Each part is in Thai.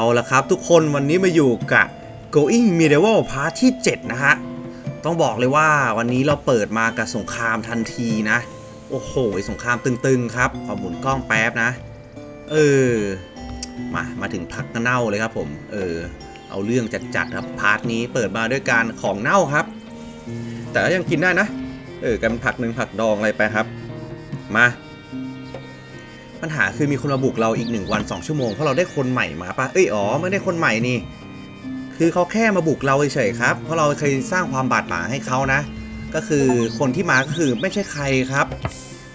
เอาละครับ ทุกคนวันนี้มาอยู่กับ Going Medieval Part ที่ 7 นะฮะ ต้องบอกเลยว่าวันนี้เราเปิดมากับสงครามทันทีนะ โอ้โห สงครามตึงๆครับ ขอหมุนกล้องแป๊บนะ เออ มา มาถึงพักเน่าเลยครับผม เออ เอาเรื่องจัดๆครับ พาร์ทนี้เปิดมาด้วยการของเน่าครับ แต่ก็ยังกินได้นะ เออ กันผักหนึ่งผักดองอะไรไปครับ มา ปัญหาคือมีคนมาบุกเราอีกหนึ่งวันสองชั่วโมงเพราะเราได้คนใหม่มาปะเอ้ยอ๋อไม่ได้คนใหม่นี่ คือเขาแค่มาบุกเราเฉยๆครับ เพราะเราเคยสร้างความบาดหมางให้เขานะ ก็คือคนที่มาก็คือไม่ใช่ใครครับ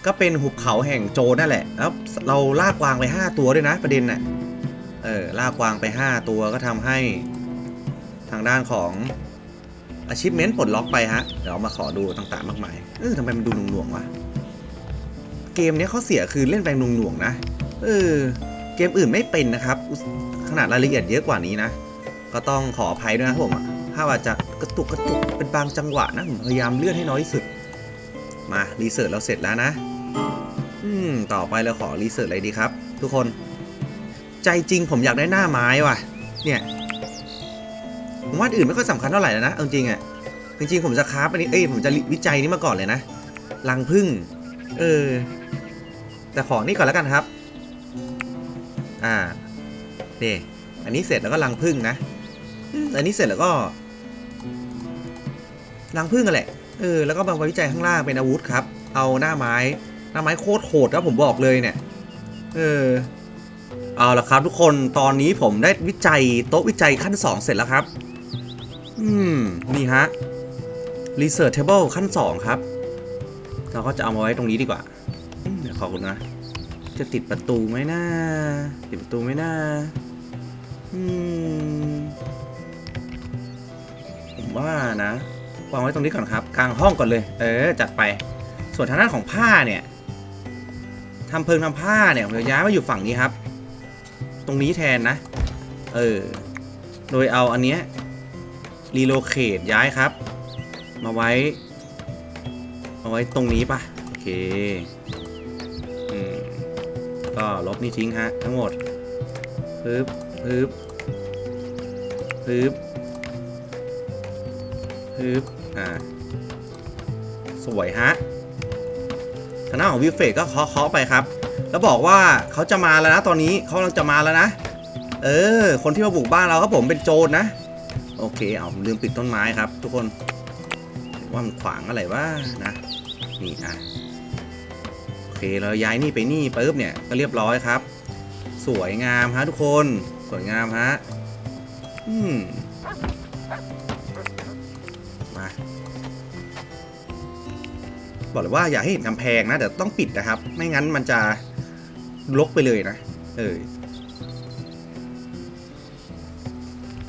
ก็เป็นหุบเขาแห่งโจนั่นแหละแล้วเราลากวางไป 5 ตัวด้วยนะประเด็นน่ะเออลากวางไป 5 ตัวก็ทำให้ทางด้านของ achievement ปลดล็อกไปฮะเดี๋ยวมาขอดูต่างๆ มากมายเออทำไมมันดูหน่วงๆวะ เกมนี้เขาเสียคือเล่นแรงหน่วงๆนะ เออ เกมอื่นไม่เป็นนะครับ ขนาดรายละเอียดเยอะกว่านี้นะ ก็ต้องขออภัยด้วยนะผมอะถ้าว่าจะกระตุกกระตุกเป็นบางจังหวะนะผมพยายามเลื่อนให้น้อยที่สุด มารีเสิร์ชเราเสร็จแล้วนะ อืม ต่อไปเราขอรีเสิร์ชอะไรดีครับ ทุกคน ใจจริงผมอยากได้หน้าไม้ว่ะ เนี่ยผมว่าอื่นไม่ค่อยสำคัญเท่าไหร่แล้วนะเอาจริงอะจริงๆผมจะคราฟอันนี้ เอ้ยผมจะวิจัยนี้มาก่อนเลยนะ รังพึ่ง เออ แต่ของนี่ก่อนแล้วกันครับ อ่านี่อันนี้เสร็จแล้วก็รังพึ่งนะ อันนี้เสร็จแล้วก็รังพึ่งกันแหละ เออ แล้วก็มาวิจัยข้างล่างเป็นอาวุธครับ เอาหน้าไม้ หน้าไม้โคตรโหดครับผมบอกเลยเนี่ย เออ เอาละครับทุกคน ตอนนี้ผมได้วิจัยโต๊ะวิจัยขั้น 2 เสร็จแล้วครับ อืม นี่ฮะ Research Table ขั้น 2 ครับ เราก็จะเอามาไว้ตรงนี้ดีกว่าเดี๋ยวขอบคุณนะ จะติดประตูไหมนะติดประตูไหมนะอืมผมว่านะวางไว้ตรงนี้ก่อนครับ กลางห้องก่อนเลย เออ จัดไป ส่วนทางด้านของผ้าเนี่ยทำเพิงทำผ้าเนี่ยผมจะย้ายมาอยู่ฝั่งนี้ครับ ตรงนี้แทนนะ เออ โดยเอาอันเนี้ยรีโลเคทย้ายครับ มาไว้ มาไว้ตรงนี้ป่ะ โอเคอืมก็ลบนี่ทิ้งฮะ ทั้งหมดปึ๊บปึ๊บปึ๊บปึ๊บอ่า สวยฮะทางหน้าของวิวเฟกก็เคาะเคาะไปครับ แล้วบอกว่าเขาจะมาแล้วนะตอนนี้เขากำลังจะมาแล้วนะ เออ คนที่มาบุกบ้านเราครับผมเป็นโจรนะ โอเค เอาผมลืมปิดต้นไม้ครับ ทุกคน ว่ามันขวางอะไรวะนะ นี่อะโอเคเราย้ายนี่ไปนี่ปุ๊บเนี่ยก็เรียบร้อยครับ สวยงามฮะทุกคนสวยงามฮะอืมมาบอกเลยว่าอย่าให้เห็นกำแพงนะแต่ต้องปิดนะครับ ไม่งั้นมันจะลกไปเลยนะ เออ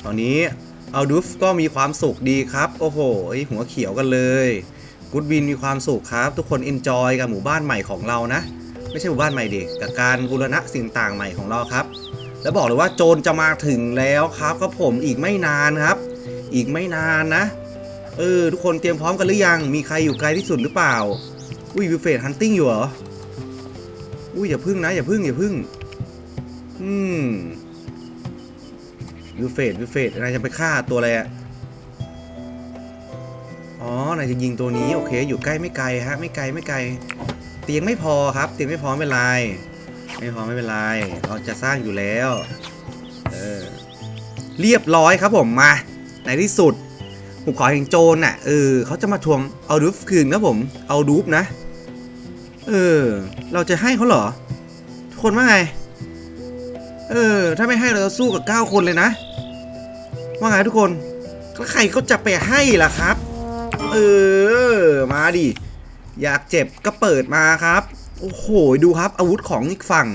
ตอนนี้เอาดูฟก็มีความสุขดีครับ โอ้โหหัวเขียวกันเลย กูดวินมีความสุขครับ ทุกคนเอนจอยกับหมู่บ้านใหม่ของเรานะ ไม่ใช่หมู่บ้านใหม่เด็กกับการบูรณะสิ่งต่างใหม่ของเราครับ แล้วบอกเลยว่าโจรจะมาถึงแล้วครับก็ผมอีกไม่นานครับ อีกไม่นานนะ เออ ทุกคนเตรียมพร้อมกันหรือยัง มีใครอยู่ไกลที่สุดหรือเปล่า อุ้ยวิวเฟดฮันติ้งอยู่เหรอ อุ้ยอย่าพึ่งนะอย่าพึ่งอย่าพึ่ง อืมวิวเฟดวิวเฟดนายจะไปฆ่าตัวอะไรอะ อ๋อนายจะยิงตัวนี้โอเค อยู่ใกล้ไม่ไกลฮะไม่ไกลไม่ไกล เตียงไม่พอครับเตียงไม่พอไม่เป็นไรไม่พอไม่เป็นไรเราจะสร้างอยู่แล้วเออเรียบร้อยครับผมมาในที่สุดผมขอแห่งโจรน่ะเออเขาจะมาทวงเอาดูฟคืนครับผม เอาดูฟนะ เออ เราจะให้เขาเหรอ ทุกคนว่าไง เออ ถ้าไม่ให้เราจะสู้กับ 9 คนเลยนะ ว่าไงทุกคนใครเขาจะไปให้ล่ะครับ เออ มาดิ อยากเจ็บก็เปิดมาครับ โอ้โห ดูครับ อาวุธของอีกฝั่ง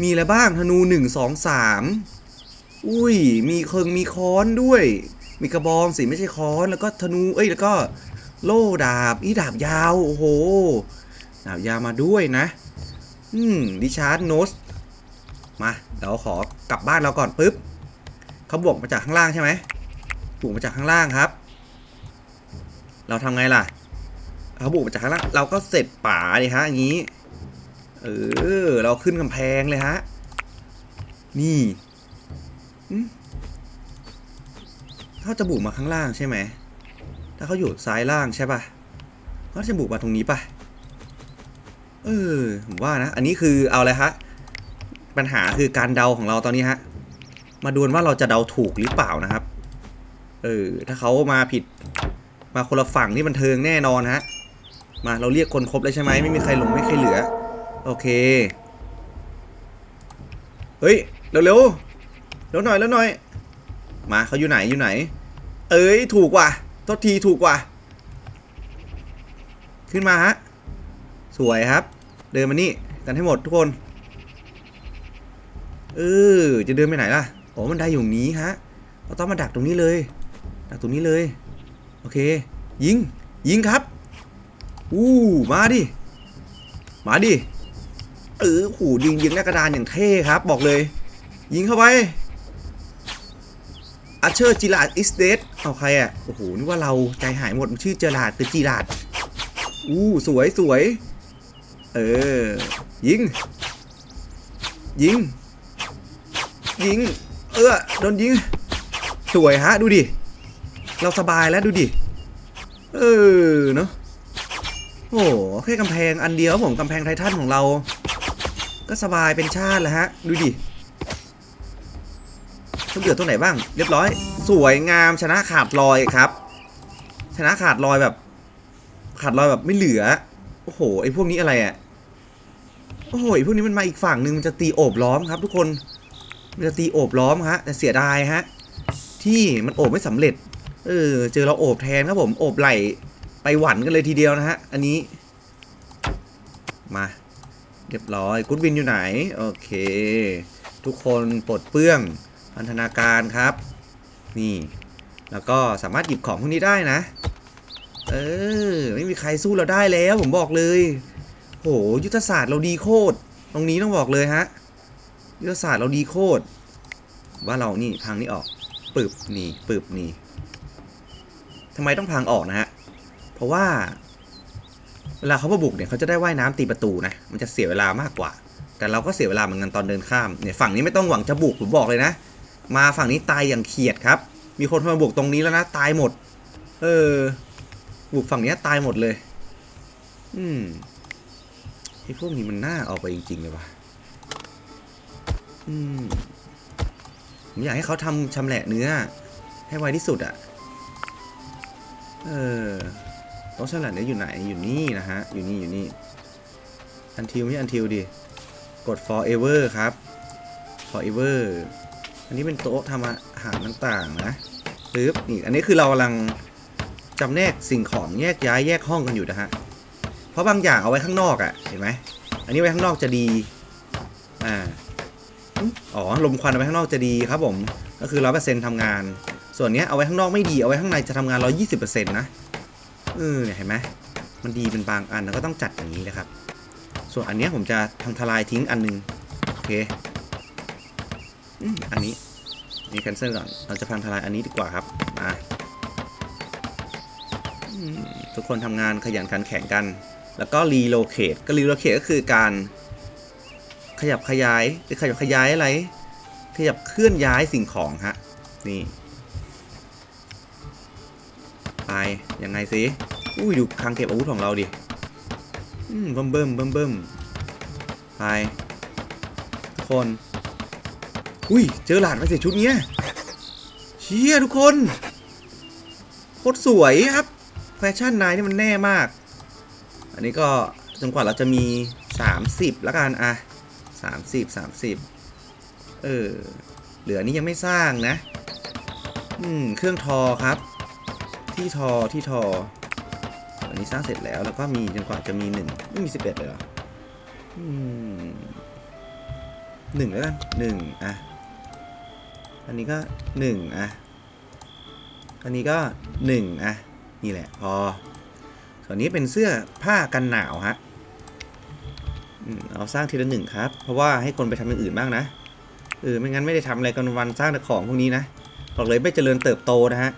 มีอะไรบ้างธนู1 2 3อุ้ย มีเคิงมีค้อนด้วย มีกระบองสิไม่ใช่ค้อน แล้วก็ธนู เอ้ย แล้วก็ โล่ดาบ อีดาบยาว โอ้โห ดาบยาวมาด้วยนะ อืม ดิชาร์ดโนส มา เดี๋ยวขอกลับบ้านเราก่อนปุ๊บ เขาบวกมาจากข้างล่างใช่ไหมบวกมาจากข้างล่างครับ เราทำไงล่ะเขาบุกมาจากข้างล่างเราก็เสร็จป่าดิฮะอย่างนี้ เออ เราขึ้นกำแพงเลยฮะ นี่อืมเขาจะบุกมาข้างล่างใช่ไหมถ้าเขาอยู่ซ้ายล่างใช่ปะเขาจะบุกมาตรงนี้ปะเออผมว่านะ อันนี้คือเอาอะไรฮะ ปัญหาคือการเดาของเราตอนนี้ฮะ มาดูนว่าเราจะเดาถูกหรือเปล่านะครับ เออ ถ้าเขามาผิด มาคนละฝั่งนี่บันเทิงแน่นอนฮะ มาเราเรียกคนครบแล้วใช่ไหมไม่มีใครหลงไม่ใครเหลือ โอเค เฮ้ยเร็วเร็วเร็วหน่อยเร็วหน่อย มาเขาอยู่ไหนอยู่ไหน เอ้ยถูกว่ะทษทีถูกว่ะ ขึ้นมาฮะ สวยครับ เดินมานี่กันให้หมดทุกคนเออจะเดินไปไหนล่ะโอ้มันได้อยู่ตรงนี้ฮะเราต้องมาดักตรงนี้เลย ดักตรงนี้เลย โอเค ยิง ยิงครับ อู้ มาดิ มาดิ เออหูยิงยิงหน้ากระดานอย่างเท่ครับ บอกเลย ยิงเข้าไปอาเชอร์จิลาดอิสเดสเอาใครอะ โอ้โห นึกว่าเราใจหายหมด มันชื่อเจลาดหรือจิลาดอู้สวยสวย เออ ยิง ยิง ยิง เออ โดนยิง สวยฮะ ดูดิ เราสบายแล้วดูดิ เออเนาะโอ้โหแค่กำแพงอันเดียวผมกำแพงไททันของเรา ก็สบายเป็นชาติแล้วฮะ ดูดิต้องเดือดตรงไหนบ้าง เรียบร้อย สวยงามชนะขาดลอยครับ ชนะขาดลอยแบบ ขาดลอยแบบไม่เหลือ โอ้โหไอ้พวกนี้อะไรอะ่ะโอ้โหไอพวกนี้มันมาอีกฝั่งหนึ่งมันจะตีโอบล้อมครับ ทุกคนมันจะตีโอบล้อมฮะแต่เสียดายฮะที่มันโอบไม่สำเร็จ เออ เจอเราโอบแทนครับผม โอบไหลไปหวันกันเลยทีเดียวนะฮะ อันนี้ มา เรียบร้อยกุดวินอยู่ไหน โอเค ทุกคนปลดเปื้องพันธนาการครับ นี่ แล้วก็สามารถหยิบของพวกนี้ได้นะ เออ ไม่มีใครสู้เราได้แล้ว ผมบอกเลย โห ยุทธศาสตร์เราดีโคตร ตรงนี้ต้องบอกเลยฮะ ยุทธศาสตร์เราดีโคตร ว่าเรานี่พังนี่ออกปึบนี่ปึบนี่ ทำไมต้องพังออกนะฮะ เพราะว่าเวลาเขามาบุกเนี่ยเขาจะได้ว่ายน้ำตีประตูนะ มันจะเสียเวลามากกว่า แต่เราก็เสียเวลาเหมือนกันตอนเดินข้าม เนี่ยฝั่งนี้ไม่ต้องหวังจะบุกผมบอกเลยนะ มาฝั่งนี้ตายอย่างเขียดครับ มีคนมาบุกตรงนี้แล้วนะตายหมด เออ บุกฝั่งนี้ตายหมดเลย อืมไอ้พวกนี้มันน่าเอาไปจริงๆเลยว่ะ อืม ผมอยากให้เขาทำชำแหละเนื้อ ให้ไวที่สุดอะ เออโต๊ะฉลาดเนี่ยอยู่ไหนอยู่นี่นะฮะ อยู่นี่อยู่นี่อันทิวไม่อันทิวดิ กด forever ครับ forever อันนี้เป็นโต๊ะทำอาหารต่างๆนะปึ๊บนี่อันนี้คือเรากำลังจำแนกสิ่งของแยกย้ายแยกห้องกันอยู่นะฮะ เพราะบางอย่างเอาไว้ข้างนอกอะ่ะเห็นไหมอันนี้ไว้ข้างนอกจะดี อ่า อ๋อ ลมควันเอาไว้ข้างนอกจะดีครับผม ก็คือร้อยเปอร์เซ็นต์ทำงาน ส่วนเนี้ยเอาไว้ข้างนอกไม่ดีเอาไว้ข้างในจะทำงานร้อยี่สิบเปอร์เซ็นนะเออเห็นไหมมันดีเป็นบางอันแล้วก็ต้องจัดอย่างนี้นะครับ ส่วนอันเนี้ยผมจะทำทลายทิ้งอันหนึงโอเคอันนี้นี่แคนเซิลก่อนเราจะพังทลายอันนี้ดีกว่าครับมาทุกคนทำงานขยันขันแข่งกัน แล้วก็รีโลเคทก็รีโลเคทก็คือการขยับขยายหรือขยับขยายอะไร ขยับเคลื่อนย้ายสิ่งของฮะนี่ ไปยังไงสิอุ้ยดูคลังเก็บอาวุธของเราดิอืมเบิ่มเบิ่มเบิ่มเบิ่มไปทุกคน อุ้ยเจอหลานมาเสียชุดเนี้ยเชี่ยทุกคนโคตรสวยครับ แฟชั่นนายนี่มันแน่มาก อันนี้ก็จนกว่าเราจะมี 30แล้วกันอะ30 30เออเหลือนี้ยังไม่สร้างนะ อืม เครื่องทอครับ ที่ทอที่ทออันนี้สร้างเสร็จแล้วแล้วก็มีจนกว่าจะมีหนึ่งไม่มีสิบเอ็ดเลยเหรออืมหนึ่งแล้วกันหนึ่งอะ อันนี้ก็หนึ่งอะ อันนี้ก็หนึ่งอะ นี่แหละพอ ส่วนนี้เป็นเสื้อผ้ากันหนาวฮะอืมเอาสร้างทีละหนึ่งครับ เพราะว่าให้คนไปทำอย่างอื่นบ้างนะเออไม่งั้นไม่ได้ทำอะไรกันวันสร้างแต่ของพวกนี้นะบอกเลยไม่เจริญเติบโตนะฮะ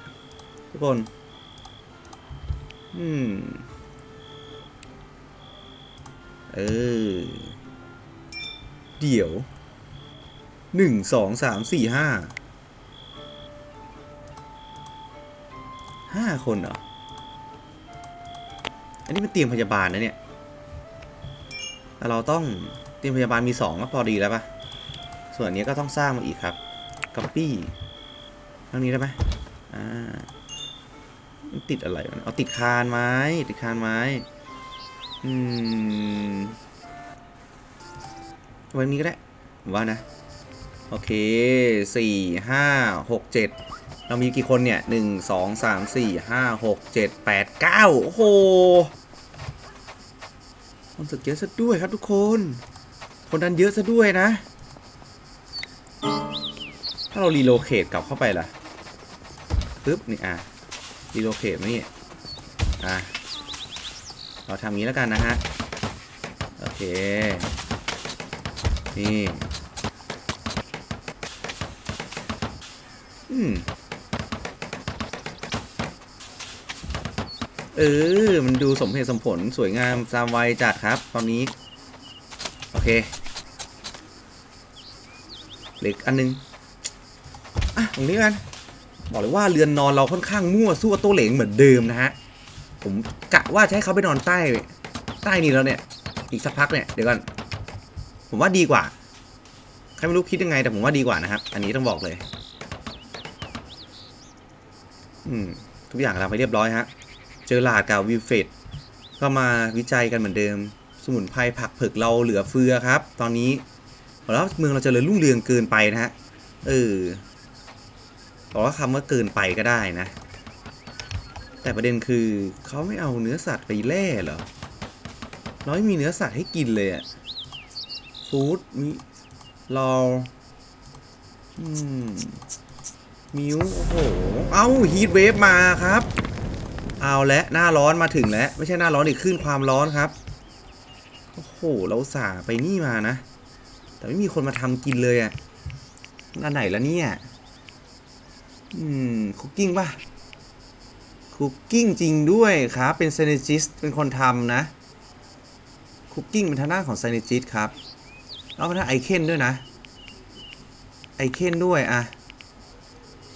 ทุกคน อืม เออ เดี๋ยว หนึ่ง สอง สาม สี่ ห้า ห้าคนเหรอ อันนี้เป็นเตียงพยาบาลนะเนี่ย เราต้องเตียงพยาบาลมีสองก็พอดีแล้วปะส่วนนี้ก็ต้องสร้างมาอีกครับ copy เรื่องนี้ได้ไหมอ่า มันติดอะไรวะเนี่ยเอาติดคานไม้ติดคานไม้ อืมวันนี้ก็ได้ว่านะ โอเคสี่ห้าหกเจ็ดเรามีกี่คนเนี่ยหนึ่งสองสามสี่ห้าหกเจ็ดแปดเก้าโอ้โหคนสึกเยอะซะด้วยครับทุกคน คนดันเยอะซะด้วยนะ ถ้าเรารีโลเคทกลับเข้าไปล่ะปึ๊บนี่อะ รีโลเคทมานี่อะเราทำงี้แล้วกันนะฮะ โอเค นี่อืมเออ มันดูสมเหตุสมผลสวยงามตามวัยจัดครับ ตอนนี้ โอเคเหล็กอันนึง อะ ตรงนี้กัน บอกเลยว่าเรือนนอนเราค่อนข้างมั่วสู้กับโตเหลงเหมือนเดิมนะฮะผมกะว่าจะให้เขาไปนอนใต้ใต้นี้แล้วเนี่ย อีกสักพักเนี่ยเดี๋ยวก่อนผมว่าดีกว่าใครไม่รู้คิดยังไงแต่ผมว่าดีกว่านะครับ อันนี้ต้องบอกเลย อืมทุกอย่างเราไปเรียบร้อยฮะเจอหลาดกับวิวเฟดก็มาวิจัยกันเหมือนเดิม สมุนไพรผักเผือกเราเหลือเฟือครับ ตอนนี้บอแล้วเมืองเราเจริญรุ่งเรืองเกินไปนะฮะเออ บอกว่าคำว่าเกินไปก็ได้นะ แต่ประเด็นคือเขาไม่เอาเนื้อสัตว์ไปแล่เหรอเราไม่มีเนื้อสัตว์ให้กินเลยอะฟู้ดมิรอมมิวโอ้โห เอาฮีทเวฟมาครับ เอาและหน้าร้อนมาถึงแล้ว ไม่ใช่หน้าร้อนอีกขึ้นความร้อนครับ โอ้โห เราสาไปนี่มานะ แต่ไม่มีคนมาทำกินเลยอะอันไหนละเนี่ย อืมคุกกิ้งป่ะคุกกิ้งจริงด้วยครับ เป็นเซนจิสเป็นคนทำนะคุกกิ้งเป็นทางด้านของเซนจิสครับแล้วเป็นทางไอเคนด้วยนะ ไอเคนด้วยอะ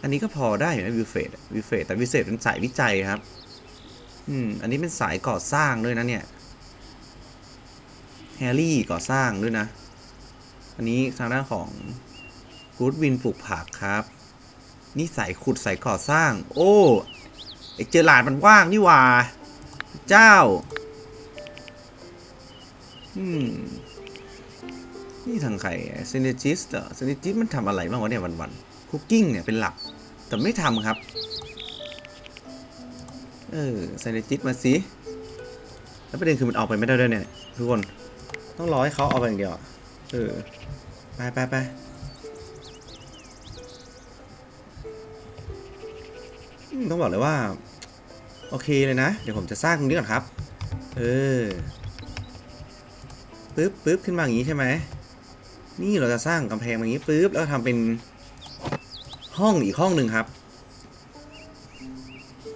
อันนี้ก็พอได้อยู่นะวิวเฟดวิวเฟดแต่วิวเฟดเป็นสายวิจัยครับ อืม อันนี้เป็นสายก่อสร้างด้วยนะเนี่ยแฮร์รี่ก่อสร้างด้วยนะ อันนี้ทางด้านของกูดวินปลูกผักครับ นี่สายขุดสายก่อสร้าง โอ้ไอเจอหลาดมันว่างนี่ว่า เจ้า อืม นี่ทางใครเซนจิสเหรอเซนจิสมันทำอะไรบ้างวะเนี่ยวันๆคุกกิ้งเนี่ยเป็นหลัก แต่ไม่ทำครับ เออเซนจิสมาสิแล้วประเด็นคือมันเอาไปไม่ได้ด้วยเนี่ย ทุกคน ต้องรอให้เขาเอาไปอย่างเดียว เออ ไปไปไป ต้องบอกเลยว่า โอเคเลยนะ เดี๋ยวผมจะสร้างตรงนี้ก่อนครับ เออปึ๊บปึ๊บขึ้นมาอย่างนี้ใช่ไหมนี่เราจะสร้างกำแพงอย่างนี้ปึ๊บแล้วทำเป็นห้องอีกห้องหนึ่งครับ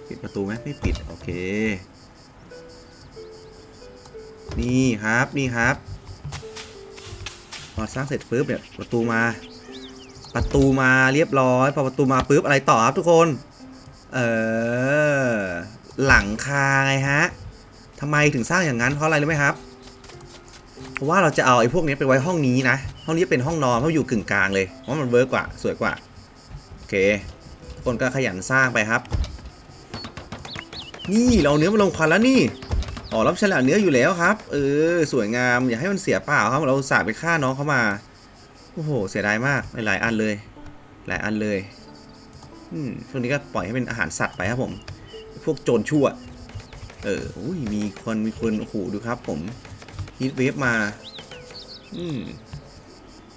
ปิดประตูไหมไม่ปิดโอเค นี่ครับนี่ครับพอสร้างเสร็จปุ๊บเนี่ยประตูมา ประตูมาเรียบร้อย พอประตูมาปุ๊บอะไรต่อครับทุกคน เออ หลังคาไงฮะทำไมถึงสร้างอย่างนั้นเพราะอะไรรู้ไหมครับ เพราะว่าเราจะเอาไอ้พวกนี้ไปไว้ห้องนี้นะ ห้องนี้เป็นห้องนอนเพราะอยู่กึ่งกลางเลย เพราะมันเวิร์กกว่า สวยกว่า โอเค คนก็ขยันสร้างไปครับ นี่เราเนื้อมาลงควันแล้วนี่อ๋อรับฉลาดเนื้ออยู่แล้วครับ เออ สวยงาม อย่าให้มันเสียเปล่าครับ เราสาห์ไปฆ่าน้องเขามา โอ้โห เสียดายมาก หลายอันเลย หลายอันเลย ช่วงนี้ก็ปล่อยให้เป็นอาหารสัตว์ไปครับผม พวกโจรชั่ว เอออุ้ยมีคนมีคนโอ้โหดูครับ ผมฮีทเวฟมา อืม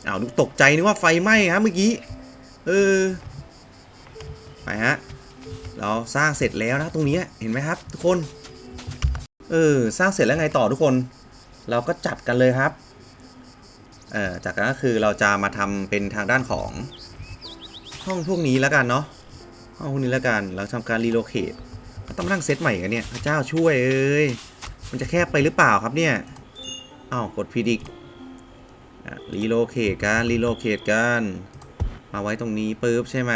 อ้าวดูตกใจนึกว่าไฟไหม้ครับเมื่อกี้ เออ ไปฮะ เราสร้างเสร็จแล้วนะตรงนี้เห็นไหมครับ ทุกคน เออ สร้างเสร็จแล้วไงต่อทุกคน เราก็จัดกันเลยครับ เออจากนั้นก็คือเราจะมาทำเป็นทางด้านของ ห้องพวกนี้แล้วกันเนาะ ห้องพวกนี้แล้วกัน เราทำการรีโลเคทก็ต้องมานั่งเซตใหม่กันเนี่ยพระเจ้าช่วยเอ้ย มันจะแคบไปหรือเปล่าครับเนี่ยอ้าวกดพีดิกรีโลเคทกันรีโลเคทกัน มาไว้ตรงนี้ปุ๊บใช่ไหม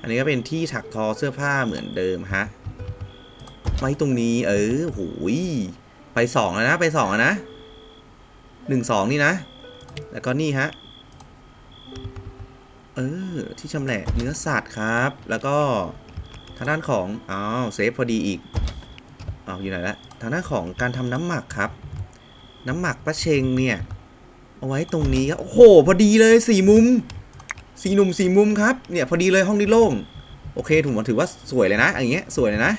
อันนี้ก็เป็นที่ถักทอเสื้อผ้าเหมือนเดิมฮะ ไว้ตรงนี้เออโหยไปสองแล้วนะ ไปสองแล้วนะหนึ่งสองนี่นะ แล้วก็นี่ฮะ เออ ที่ชำแหละเนื้อสัตว์ครับ แล้วก็ทางด้านของอ้าวเซฟพอดีอีกอ้าวอยู่ไหนละทางด้านของการทำน้ำหมักครับ น้ำหมักปลาเชงเนี่ย เอาไว้ตรงนี้ครับ โอ้โห พอดีเลยสี่มุมสี่หนุ่มสี่มุมครับ เนี่ย พอดีเลยห้องนี้โล่ง โอเคถูกมันถือว่าสวยเลยนะ อย่างเงี้ย สวยเลยนะ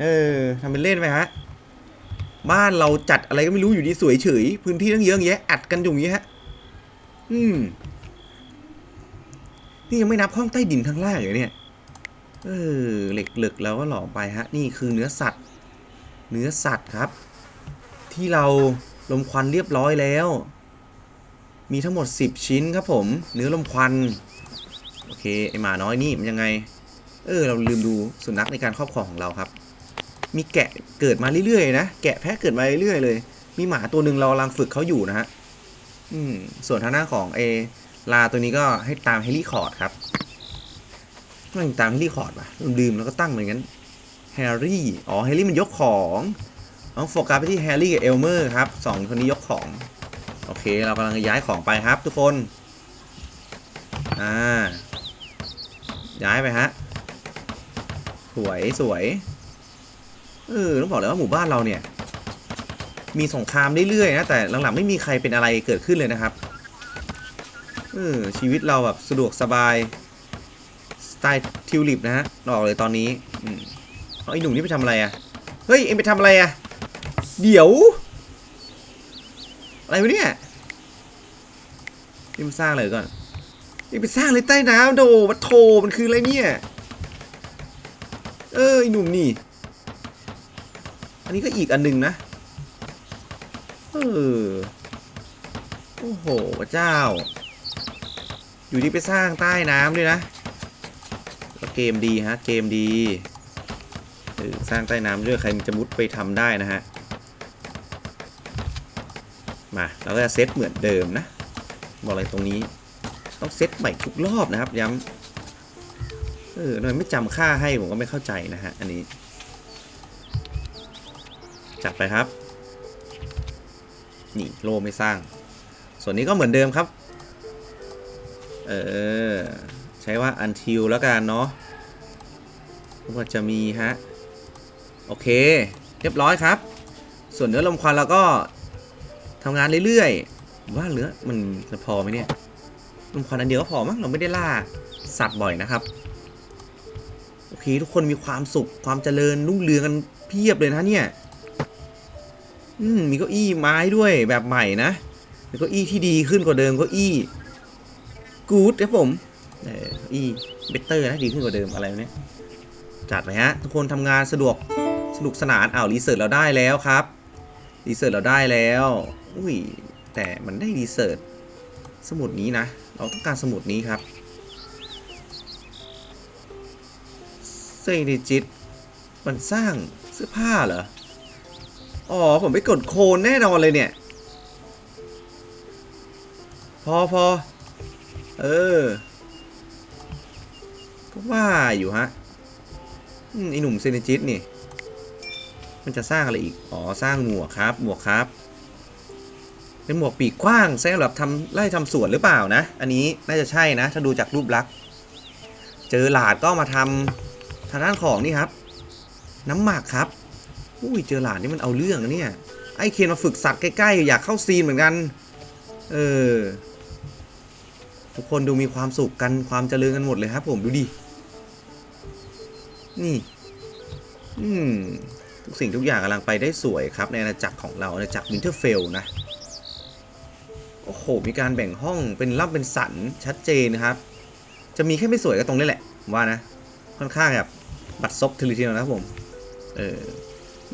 เออทำเป็นเล่นไปฮะ บ้านเราจัดอะไรก็ไม่รู้อยู่ดีสวยเฉย พื้นที่ตั้งเยอะแยะ อัดกันอยู่อย่างเงี้ยฮะ อืม นี่ยังไม่นับห้องใต้ดินข้างล่างเลยเนี่ย เออเหล็กเหลึกแล้วก็หล่อไปฮะ นี่คือเนื้อสัตว์ เนื้อสัตว์ครับ ที่เราลมควันเรียบร้อยแล้ว มีทั้งหมด 10 ชิ้นครับผม เนื้อลมควัน โอเคไอหมาน้อยนี่มันยังไง เออ เราลืมดูสุนัขในการครอบครองของเราครับ มีแกะเกิดมาเรื่อยๆนะ แกะแพะเกิดมาเรื่อยๆเลย มีหมาตัวหนึ่งเรากำลังฝึกเขาอยู่นะฮะ อืม ส่วนทางหน้าของเอ ลาตัวนี้ก็ให้ตามเฮลิคอร์ดครับไม่ตามเฮลิคอร์ดป่ะลืมแล้วก็ตั้งเหมือนกันแฮร์รี่ อ๋อ แฮร์รี่มันยกของต้องโฟกัสไปที่แฮร์รี่กับเอลเมอร์ครับสองคนนี้ยกของ โอเค เรากำลังย้ายของไปครับทุกคน อ่า ย้ายไปฮะ สวยสวย เออ ต้องบอกเลยว่าหมู่บ้านเราเนี่ย มีสงครามเรื่อยๆนะ แต่หลังๆไม่มีใครเป็นอะไรเกิดขึ้นเลยนะครับ เออชีวิตเราแบบสะดวกสบายสไตล์ทิวลิปนะฮะบอกเลยตอนนี้อืมเอาไอ้หนุ่มนี่ไปทำอะไรอะ่ะ เฮ้ย เอ็งไปทำอะไรอะ่ะ เดี๋ยว อะไรวะเนี่ยนี่มันสร้างอะไรก่อนนี่ไปสร้างเลยใต้น้ำโดวัดโทมันคืออะไรเนี่ย เออไอหนุ่มนี่ อันนี้ก็อีกอันหนึ่งนะ เออ โอ้โห เจ้า อยู่ดีไปสร้างใต้น้ำด้วยนะเกมดีฮะเกมดีสร้างใต้น้ำด้วยใครมันจะมุดไปทำได้นะฮะมาเราก็จะเซตเหมือนเดิมนะ บอกอะไรตรงนี้ ต้องเซตใหม่ทุกรอบนะครับ ย้ำเออทำไมไม่จำค่าให้ผมก็ไม่เข้าใจนะฮะอันนี้ จัดไปครับ นี่โลไม่สร้าง ส่วนนี้ก็เหมือนเดิมครับ เออ ใช้ว่า until แล้วกันเนาะว่าจะมีฮะ โอเค เรียบร้อยครับ ส่วนเนื้อลมควันเราก็ทำงานเรื่อยๆ ว่าเหลือมันจะพอไหมเนี่ยลมควันอันเดียวก็พอมั้งเราไม่ได้ล่าสัตว์บ่อยนะครับ โอเค ทุกคนมีความสุขความเจริญรุ่งเรืองกันเพียบเลยนะเนี่ย อืมมีเก้าอี้ไม้ด้วยแบบใหม่นะมีเก้าอี้ที่ดีขึ้นกว่าเดิมเก้าอี้ กู๊ดครับผมเอออีเบเตอร์นะดีขึ้นกว่าเดิมอะไรเนี่ยจัดไปฮะ ทุกคนทำงานสะดวกสนุกสนานอ้าวรีเสิร์ชเราได้แล้วครับรีเสิร์ชเราได้แล้วอุ้ยแต่มันได้รีเสิร์ชสมุดนี้นะ เราต้องการสมุดนี้ครับเซนิจิต มันสร้างเสื้อผ้าเหรอ อ๋อ ผมไปกดโคนแน่นอนเลยเนี่ย พอพอ เออก็ว่าอยู่ฮะอืมไอหนุ่มเซนจิตนี่ มันจะสร้างอะไรอีก อ๋อ สร้างหมวกครับ หมวกครับ เป็นหมวกปีกกว้างใช้สำหรับทำไล่ทำสวนหรือเปล่านะ อันนี้น่าจะใช่นะ ถ้าดูจากรูปลักษณ์ เจอหลาดก็มาทำทางด้านของนี่ครับ น้ำหมักครับ อุ้ย เจอหลานนี่มันเอาเรื่องนะเนี่ย ไอเคนมาฝึกสัตว์ใกล้ๆ อยากเข้าซีนเหมือนกัน เออ ทุกคนดูมีความสุขกันความเจริญกันหมดเลยครับ ผมดูดิ นี่ อืม ทุกสิ่งทุกอย่างกำลังไปได้สวยครับ ในอาณาจักรของเราอาณาจักรวินเทอร์เฟลนะ โอ้โห มีการแบ่งห้องเป็นร่ำเป็นสันชัดเจนนะครับ จะมีแค่ไม่สวยก็ตรงนี้แหละ ว่านะ ค่อนข้างแบบบัดซบทีละทีนะครับผม เออ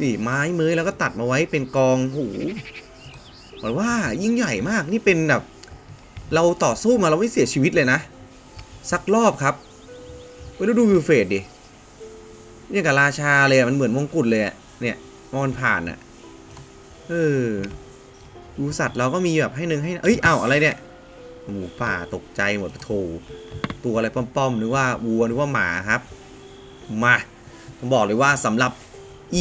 นี่ไม้เมยแล้วก็ตัดมาไว้เป็นกอง หูเหมือนว่ายิ่งใหญ่มาก นี่เป็นแบบ เราต่อสู้มาเราไม่เสียชีวิตเลยนะ สักรอบครับเว้ยแล้วดูวิวเฟดดิเนี่ยกับราชาเลยมันเหมือนมงกุฎเลยเนี่ยมันผ่านอะเออดูสัตว์เราก็มีแบบให้หนึ่งให้เอ้ยเอ้าอะไรเนี่ยหมูป่าตกใจหมดโถตัวอะไรป้อมๆหรือว่าวัวหรือว่าหมาครับ มาผมบอกเลยว่าสำหรับ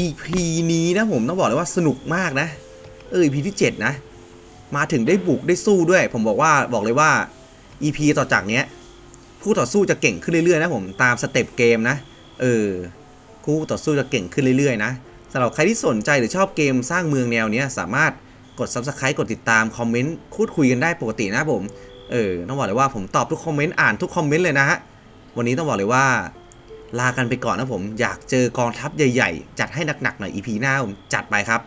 EP นี้นะผมต้องบอกเลยว่าสนุกมากนะ เออ EP ที่ 7 นะ มาถึงได้บุกได้สู้ด้วย ผมบอกว่าบอกเลยว่า EP ต่อจากเนี้ยผู้ต่อสู้จะเก่งขึ้นเรื่อยๆนะผมตามสเต็ปเกมนะเออคู่ต่อสู้จะเก่งขึ้นเรื่อยๆนะสำหรับใครที่สนใจหรือชอบเกมสร้างเมืองแนวเนี้ยสามารถกด Subscribe กดติดตามคอมเมนต์พูดคุยกันได้ปกตินะผมเออต้องบอกเลยว่าผมตอบทุกคอมเมนต์อ่านทุกคอมเมนต์เลยนะฮะวันนี้ต้องบอกเลยว่า ลากันไปก่อนนะผมอยากเจอกองทัพใหญ่ ๆ จัดให้หนักๆหน่อย EP หน้าผมจัดไปครับ